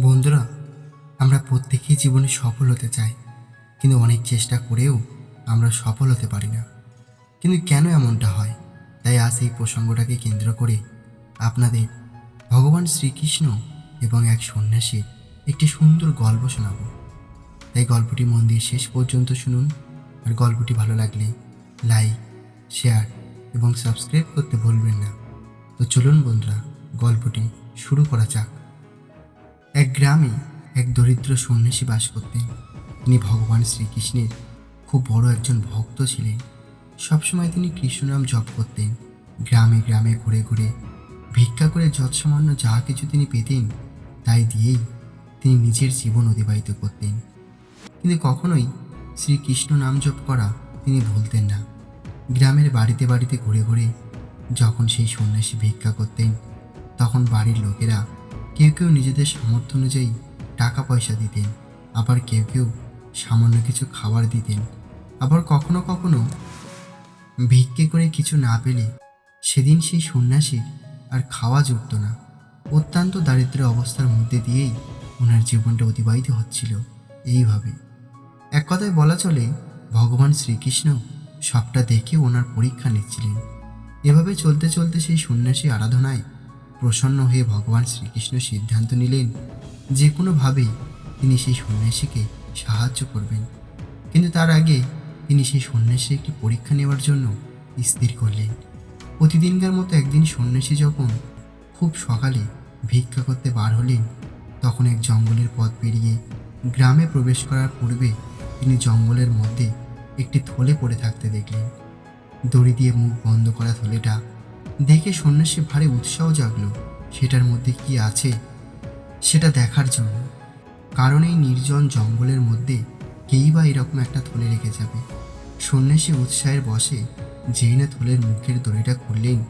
বন্ধুরা, আমরা প্রত্যেকেই জীবনে সফল হতে চাই, কিন্তু অনেক চেষ্টা করেও আমরা সফল হতে পারি না। কিন্তু কেন এমনটা হয়? তাই আজ এই প্রসঙ্গটাকে কেন্দ্র করে আপনাদের ভগবান শ্রীকৃষ্ণ এবং এক সন্ন্যাসীর একটি সুন্দর গল্প শোনাব। তাই গল্পটি মন দিয়ে শেষ পর্যন্ত শুনুন, আর গল্পটি ভালো লাগলে লাইক, শেয়ার এবং সাবস্ক্রাইব করতে ভুলবেন না। তো চলুন বন্ধুরা, গল্পটি শুরু করা যাক। এক গ্রামে এক দরিদ্র সন্ন্যাসী বাস করতেন। তিনি ভগবান শ্রীকৃষ্ণের খুব বড় একজন ভক্ত ছিলেন। সবসময় তিনি কৃষ্ণনাম জপ করতেন। গ্রামে গ্রামে ঘুরে ঘুরে ভিক্ষা করে যৎসামান্য যা কিছু তিনি পেতেন, তাই দিয়েই তিনি নিজের জীবন অতিবাহিত করতেন। কিন্তু কখনোই শ্রীকৃষ্ণ নাম জপ করা তিনি ভুলতেন না। গ্রামের বাড়িতে বাড়িতে ঘুরে ঘুরে যখন সেই সন্ন্যাসী ভিক্ষা করতেন, তখন বাড়ির লোকেরা কেউ কেউ নিজেদের সামর্থ্য অনুযায়ী টাকা পয়সা দিতেন, আবার কেউ কেউ সামান্য কিছু খাবার দিতেন। আবার কখনো কখনো ভিক্ষে করে কিছু না পেলে সেদিন সেই সন্ন্যাসীর আর খাওয়া জুটত না। অত্যন্ত দারিদ্র অবস্থার মধ্যে দিয়েই ওনার জীবনটা অতিবাহিত হচ্ছিল এইভাবে। এক কথায় বলা চলে, ভগবান শ্রীকৃষ্ণ সবটা দেখে ওনার পরীক্ষা নিচ্ছিলেন। এভাবে চলতে চলতে সেই সন্ন্যাসী আরাধনায় প্রসন্ন হয়ে ভগবান শ্রীকৃষ্ণ সিদ্ধান্ত নিলেন যে কোনোভাবেই তিনি সেই সন্ন্যাসীকে সাহায্য করবেন। কিন্তু তার আগে তিনি সেই সন্ন্যাসী একটি পরীক্ষা নেওয়ার জন্য স্থির করলেন। প্রতিদিনকার মতো একদিন সন্ন্যাসী যখন খুব সকালে ভিক্ষা করতে বার হলেন, তখন এক জঙ্গলের পথ পেরিয়ে গ্রামে প্রবেশ করার পূর্বে তিনি জঙ্গলের মধ্যে একটি থলে পড়ে থাকতে দেখলেন। দড়ি দিয়ে মুখ বন্ধ করা থলেটা দেখে সন্ন্যাসী ভারী উৎসাহ জাগলো। সেটার মধ্যে কি আছে, সেটা দেখার জন্য। কারণ এই নির্জন জঙ্গলের মধ্যে কেই বা এরকম একটা থলে রেখে যাবে। সন্ন্যাসী উৎসাহের বসে যেই না থলের মুখের দড়িটা খুললেন,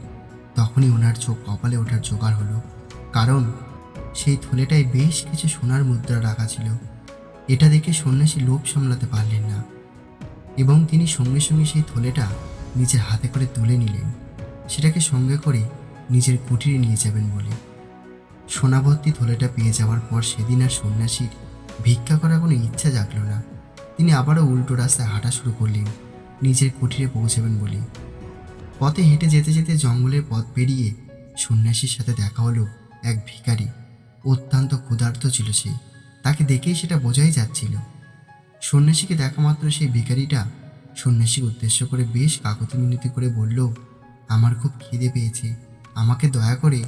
তখনই ওনার চোখ কপালে ওঠার জোগাড় হলো। কারণ সেই থলেটায় বেশ কিছু সোনার মুদ্রা রাখা ছিল। এটা দেখে সন্ন্যাসী লোভ সামলাতে পারলেন না। এবং তিনি সঙ্গে সঙ্গে সেই থলেটা নিজের হাতে করে তুলে নিলেন। সেটাকে সঙ্গে করে নিজের কুটিরে নিয়ে যাবেন বলে। সোনাভর্তি থলেটা পেয়ে যাওয়ার পর সেদিন আর সন্ন্যাসীর ভিক্ষা করার কোনো ইচ্ছা জাগলো না। তিনি আবারও উল্টো রাস্তায় হাঁটা শুরু করলেন, নিজের কুটিরে পৌঁছাবেন বলে। পথে হেঁটে যেতে যেতে জঙ্গলের পথ পেরিয়ে সন্ন্যাসীর সাথে দেখা হলো এক ভিখারি। অত্যন্ত ক্ষুধার্ত ছিল সে। তাকে দেখেই সেটা বোঝাই যাচ্ছিল। সন্ন্যাসীকে দেখা মাত্র সেই ভিখারিটা সন্ন্যাসীকে উদ্দেশ্য করে বেশ কাকতি মিনতি করে বলল আমার খুব খিদে পেয়েছে। আমাকে দয়া করে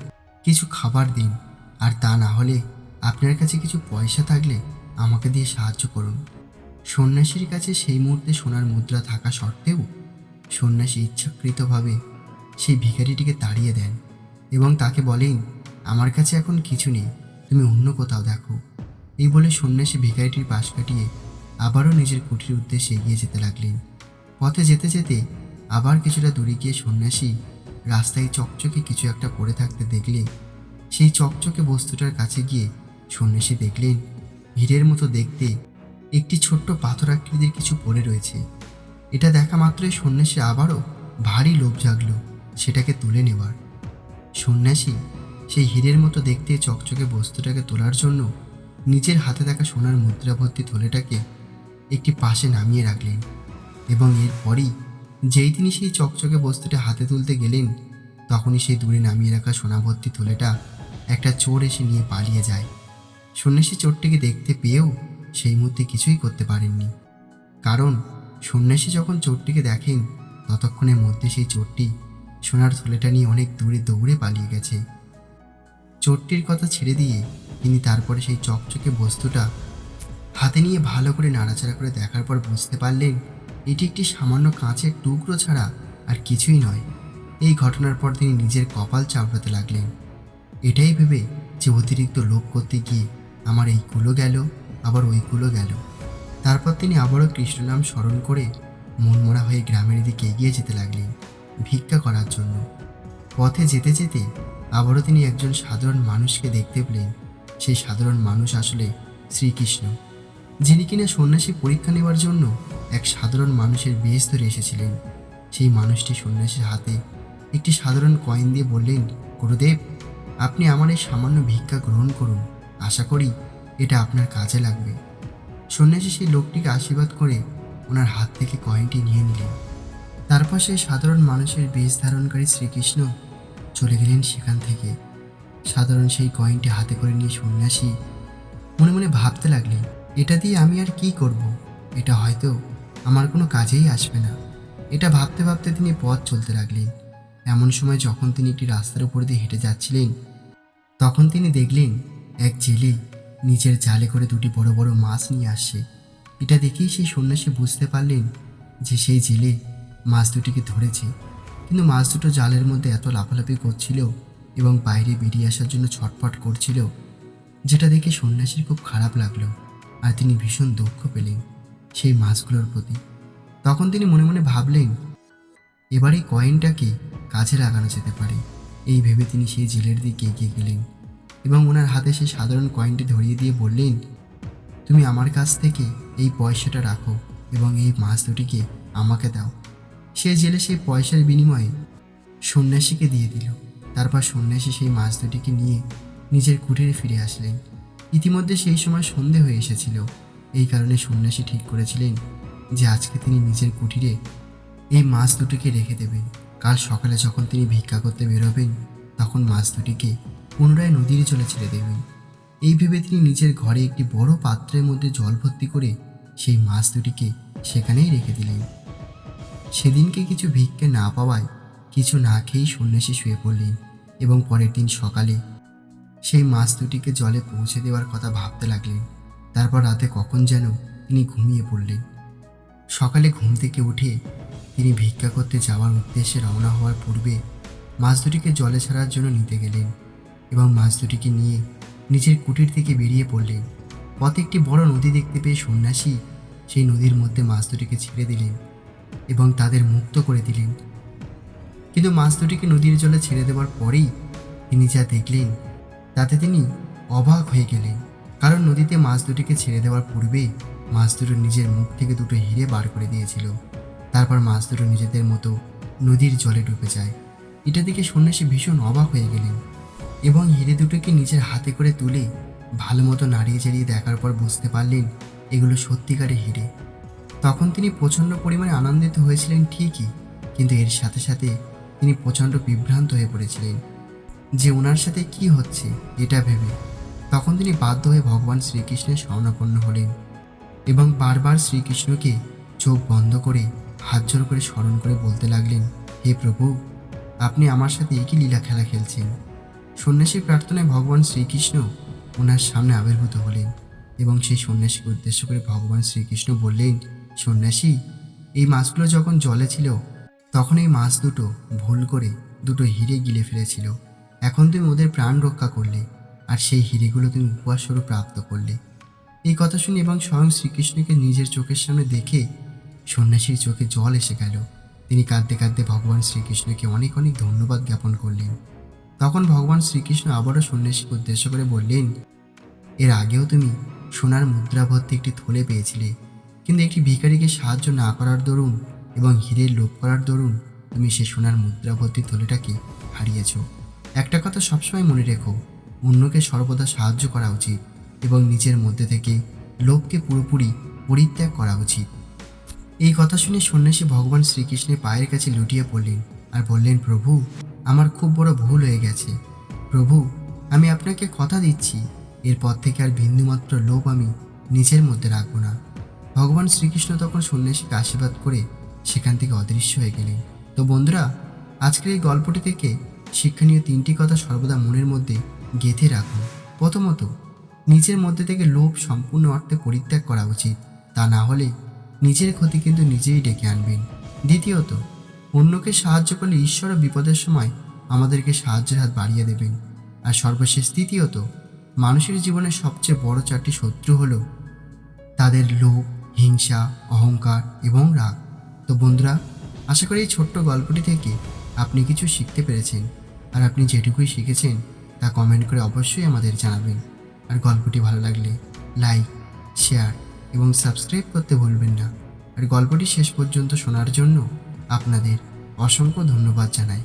কিছু খাবার দিন। আর তা না হলে আপনার কাছে কিছু পয়সা থাকলে আমাকে দিয়ে সাহায্য করুন। সন্ন্যাসীর কাছে সেই মুহূর্তে সোনার মুদ্রা থাকা সত্ত্বেও সন্ন্যাসী ইচ্ছাকৃতভাবে সেই ভিখারিটিকে তাড়িয়ে দেন এবং তাকে বলেন, আমার কাছে এখন কিছু নেই, তুমি অন্য কোথাও দেখো। এই বলে সন্ন্যাসী ভিখারিটির পাশ কাটিয়ে আবারও নিজের কুটির উদ্দেশ্যে এগিয়ে যেতে লাগলেন। পথে যেতে যেতে আবার কিছুটা দূরে গিয়ে সন্ন্যাসী রাস্তায় চকচকে কিছু একটা পড়ে থাকতে দেখলে, সেই চকচকে বস্তুটার কাছে গিয়ে সন্ন্যাসী দেখলেন হীরের মতো দেখতে একটি ছোট্ট পাথর আকৃতির কিছু পড়ে রয়েছে। এটা দেখা মাত্রই সন্ন্যাসী আবারও ভারী লোভ জাগলো, সেটাকে তুলে নেওয়ার। সন্ন্যাসী সেই হীরের মতো দেখতে চকচকে বস্তুটাকে তোলার জন্য নিজের হাতে থাকা সোনার মুদ্রা ভর্তি থলেটাকে একটি পাশে নামিয়ে রাখলেন এবং এরপরই যেই তিনি সেই চকচকে বস্তুটা হাতে তুলতে গেলেন, তখনই সেই দূরে নামিয়ে রাখা সোনাভর্তি থলেটা একটা চোর এসে নিয়ে পালিয়ে যায়। সন্ন্যাসী চোরটিকে দেখতে পেয়েও সেই মুহূর্তে কিছুই করতে পারেননি। কারণ সন্ন্যাসী যখন চোরটিকে দেখেন ততক্ষণের মধ্যে সেই চোরটি সোনার থলেটা নিয়ে অনেক দূরে দৌড়ে পালিয়ে গেছে। চোরটির কথা ছেড়ে দিয়ে তিনি তারপরে সেই চকচকে বস্তুটা হাতে নিয়ে ভালো করে নাড়াচাড়া করে দেখার পর বুঝতে পারলেন এটি একটি সামান্য কাঁচের টুকরো ছাড়া আর কিছুই নয়। এই ঘটনার পর তিনি নিজের কপাল চাপড়াতে লাগলেন। এটাই ভেবে যে অতিরিক্ত লোভ করতে গিয়ে আমার এই কুলো গেল, আবার ওই কুলো গেল। তারপর তিনি আবারও কৃষ্ণনাম স্মরণ করে মনমরা হয়ে গ্রামের দিকে এগিয়ে যেতে লাগলেন ভিক্ষা করার জন্য। পথে যেতে যেতে আবারও তিনি একজন সাধারণ মানুষকে দেখতে পেলেন। সেই সাধারণ মানুষ আসলে শ্রীকৃষ্ণ, যিনি কিনা সন্ন্যাসী পরীক্ষা নেওয়ার জন্য এক সাধারণ মানুষের বেশ ধরে এসেছিলেন। সেই মানুষটি সন্ন্যাসীর হাতে একটি সাধারণ কয়েন দিয়ে বললেন, গুরুদেব, আপনি আমার এই সামান্য ভিক্ষা গ্রহণ করুন। আশা করি এটা আপনার কাজে লাগবে। সন্ন্যাসী সেই লোকটিকে আশীর্বাদ করে ওনার হাত থেকে কয়েনটি নিয়ে নিলেন। তারপর সেই সাধারণ মানুষের বেশ ধারণকারী শ্রীকৃষ্ণ চলে গেলেন সেখান থেকে। সাধারণ সেই কয়েনটি হাতে করে নিয়ে সন্ন্যাসী মনে মনে ভাবতে লাগলেন, এটা দিয়ে আমি আর কি করব। এটা হয়তো আমার কোনো কাজেই আসবে না। এটা ভাবতে ভাবতে তিনি পথ চলতে লাগলেন। এমন সময় যখন তিনি একটি রাস্তার উপর দিয়ে হেঁটে যাচ্ছিলেন, তখন তিনি দেখলেন এক জেলে নিজের জালে করে দুটি বড় বড় মাছ নিয়ে আসছে। এটা দেখেই সেই সন্ন্যাসী বুঝতে পারলেন যে সেই জেলে মাছ দুটিকে ধরেছে। কিন্তু মাছ দুটো জালের মধ্যে এত লাফালাফি করছিল এবং বাইরে বেরিয়ে আসার জন্য ছটফট করছিল, যেটা দেখে সন্ন্যাসীর খুব খারাপ লাগল। আর তিনি ভীষণ দুঃখ পেলেন। সেই মাছগুলোর প্রতি। তখন তিনি মনে মনে ভাবলেন, এবার এই কয়েনটাকে কাজে লাগানো যেতে পারে। এই ভেবে তিনি সেই জেলের দিকে এগিয়ে গেলেন এবং ওনার হাতে সেই সাধারণ কয়েনটি ধরিয়ে দিয়ে বললেন, তুমি আমার কাছ থেকে এই পয়সাটা রাখো এবং এই মাছ দুটিকে আমাকে দাও। সে জেলে সেই পয়সার বিনিময়ে সন্ন্যাসীকে দিয়ে দিল। তারপর সন্ন্যাসী সেই মাছ দুটিকে নিয়ে নিজের কুটিরে ফিরে আসলেন। ইতিমধ্যে সেই সময় সন্ধে হয়ে এসেছিল। এই কারণে সন্ন্যাসী ঠিক করেছিলেন যে আজকে তিনি নিজের কুটিরে এই মাছ দুটিকে রেখে দেবেন। কাল সকালে যখন তিনি ভিক্ষা করতে বেরোবেন, তখন মাছ দুটিকে পুনরায় নদীর জলে ছেড়ে দেবেন। এই ভেবে তিনি নিজের ঘরে একটি বড় পাত্রের মধ্যে জল ভর্তি করে সেই মাছ দুটিকে সেখানেই রেখে দিলেন। সেদিনকে কিছু ভিক্ষে না পাওয়ায় কিছু না খেয়েই সন্ন্যাসী শুয়ে পড়লেন এবং পরের দিন সকালে সেই মাছ দুটিকে জলে পৌঁছে দেওয়ার কথা ভাবতে লাগলেন। তারপর রাতে কখন যেন তিনি ঘুমিয়ে পড়লেন। সকালে ঘুম থেকে উঠে তিনি ভিক্ষা করতে যাওয়ার উদ্দেশ্যে রওনা হওয়ার পূর্বে মাছ দুটিকে জলে ছাড়ার জন্য নিতে গেলেন এবং মাছ দুটিকে নিয়ে নিজের কুটির থেকে বেরিয়ে পড়লেন। পথে একটি বড় নদী দেখতে পেয়ে সন্ন্যাসী সেই নদীর মধ্যে মাছ দুটিকে ছেড়ে দিলেন এবং তাদের মুক্ত করে দিলেন। কিন্তু মাছ দুটিকে নদীর জলে ছেড়ে দেওয়ার পরেই তিনি যা দেখলেন তাতে তিনি অবাক হয়ে গেলেন। কারণ নদীতে মাছ দুটিকে ছেড়ে দেওয়ার পূর্বে মাছ দুটো নিজের মুখ থেকে দুটো হিরে বার করে দিয়েছিল। তারপর মাছ দুটো নিজেদের মতো নদীর জলে ডুবে যায়। এটা দেখে সন্ন্যাসী ভীষণ অবাক হয়ে গেলেন এবং হিরে দুটোকে নিজের হাতে করে তুলে ভালো মতো নাড়িয়ে চাড়িয়ে দেখার পর বুঝতে পারলেন এগুলো সত্যিকারের হিরে। তখন তিনি প্রচণ্ড পরিমাণে আনন্দিত হয়েছিলেন ঠিকই, কিন্তু এর সাথে সাথে তিনি প্রচণ্ড বিভ্রান্ত হয়ে পড়েছিলেন। যে ওনার সাথে কি হচ্ছে, এটা ভেবে তখন তিনি বাধ্য হয়ে ভগবান শ্রীকৃষ্ণের স্বর্ণাপন্ন হলেন এবং বারবার শ্রীকৃষ্ণকে চোখ বন্ধ করে, হাত জোর করে স্মরণ করে বলতে লাগলেন, হে প্রভু, আপনি আমার সাথে একই লীলা খেলা খেলছেন। সন্ন্যাসীর প্রার্থনায় ভগবান শ্রীকৃষ্ণ ওনার সামনে আবির্ভূত হলেন এবং সেই সন্ন্যাসীকে উদ্দেশ্য করে ভগবান শ্রীকৃষ্ণ বললেন, সন্ন্যাসী, এই মাছগুলো যখন জলে ছিল, তখন এই মাছ দুটো ভুল করে দুটো হিরে গিলে ফেলেছিল। এখন তুমি ওদের প্রাণ রক্ষা করলে। আর সেই হিরেগুলো তুমি উপহারস্বরূপ প্রাপ্ত করলে। এই কথা শুনে এবং স্বয়ং শ্রীকৃষ্ণকে নিজের চোখের সামনে দেখে সন্ন্যাসীর চোখে জল এসে গেল। তিনি কাঁদতে কাঁদতে ভগবান শ্রীকৃষ্ণকে অনেক অনেক ধন্যবাদ জ্ঞাপন করলেন। তখন ভগবান শ্রীকৃষ্ণ আবারও সন্ন্যাসীকে উদ্দেশ্য করে বললেন, এর আগেও তুমি সোনার মুদ্রা ভর্তি একটি থলে পেয়েছিলে। কিন্তু একটি ভিখারিকে সাহায্য না করার দরুন এবং হীরের লোভ করার দরুন তুমি সে সোনার মুদ্রা ভর্তি থলেটাকে হারিয়েছ। একটা কথা সবসময় মনে রেখো অন্যকে সর্বদা সাহায্য করা উচিত এবং নিজের মধ্যে থেকে লোভকে পুরোপুরি পরিত্যাগ করা উচিত। এই কথা শুনে সন্ন্যাসী ভগবান শ্রীকৃষ্ণের পায়ের কাছে লুটিয়ে পড়লেন আর বললেন, প্রভু, আমার খুব বড় ভুল হয়ে গেছে। প্রভু, আমি আপনাকে কথা দিচ্ছি। এরপর থেকে আর বিন্দুমাত্র লোভ আমি নিজের মধ্যে রাখব না। ভগবান শ্রীকৃষ্ণ তখন সন্ন্যাসীকে আশীর্বাদ করে সেখান থেকে অদৃশ্য হয়ে গেলেন। তো বন্ধুরা, আজকের এই গল্পটি থেকে শিক্ষণীয় তিনটি কথা সর্বদা মনের মধ্যে গেঁথে রাখুন। প্রথমত, নিজের মধ্যে থেকে লোভ সম্পূর্ণ অর্থে পরিত্যাগ করা উচিত। তা না হলে নিজের ক্ষতি কিন্তু নিজেই ডেকে আনবেন। দ্বিতীয়ত, অন্যকে সাহায্য করলে ঈশ্বর বিপদের সময় আমাদেরকে সাহায্যের হাত বাড়িয়ে দেবেন। আর সর্বশেষ তৃতীয়ত, মানুষের জীবনের সবচেয়ে বড় চারটি শত্রু হলো তাদের লোভ, হিংসা, অহংকার এবং রাগ। তো বন্ধুরা, আশা করি এই ছোট্ট গল্পটি থেকে আপনি কিছু শিখতে পেরেছেন। আর আপনি যেটুকুই শিখেছেন তা কমেন্ট করে অবশ্যই আমাদের জানাবেন। আর গল্পটি ভালো লাগলে লাইক শেয়ার এবং সাবস্ক্রাইব করতে ভুলবেন না। আর গল্পটি শেষ পর্যন্ত শোনার জন্য আপনাদের অসংখ্য ধন্যবাদ জানাই।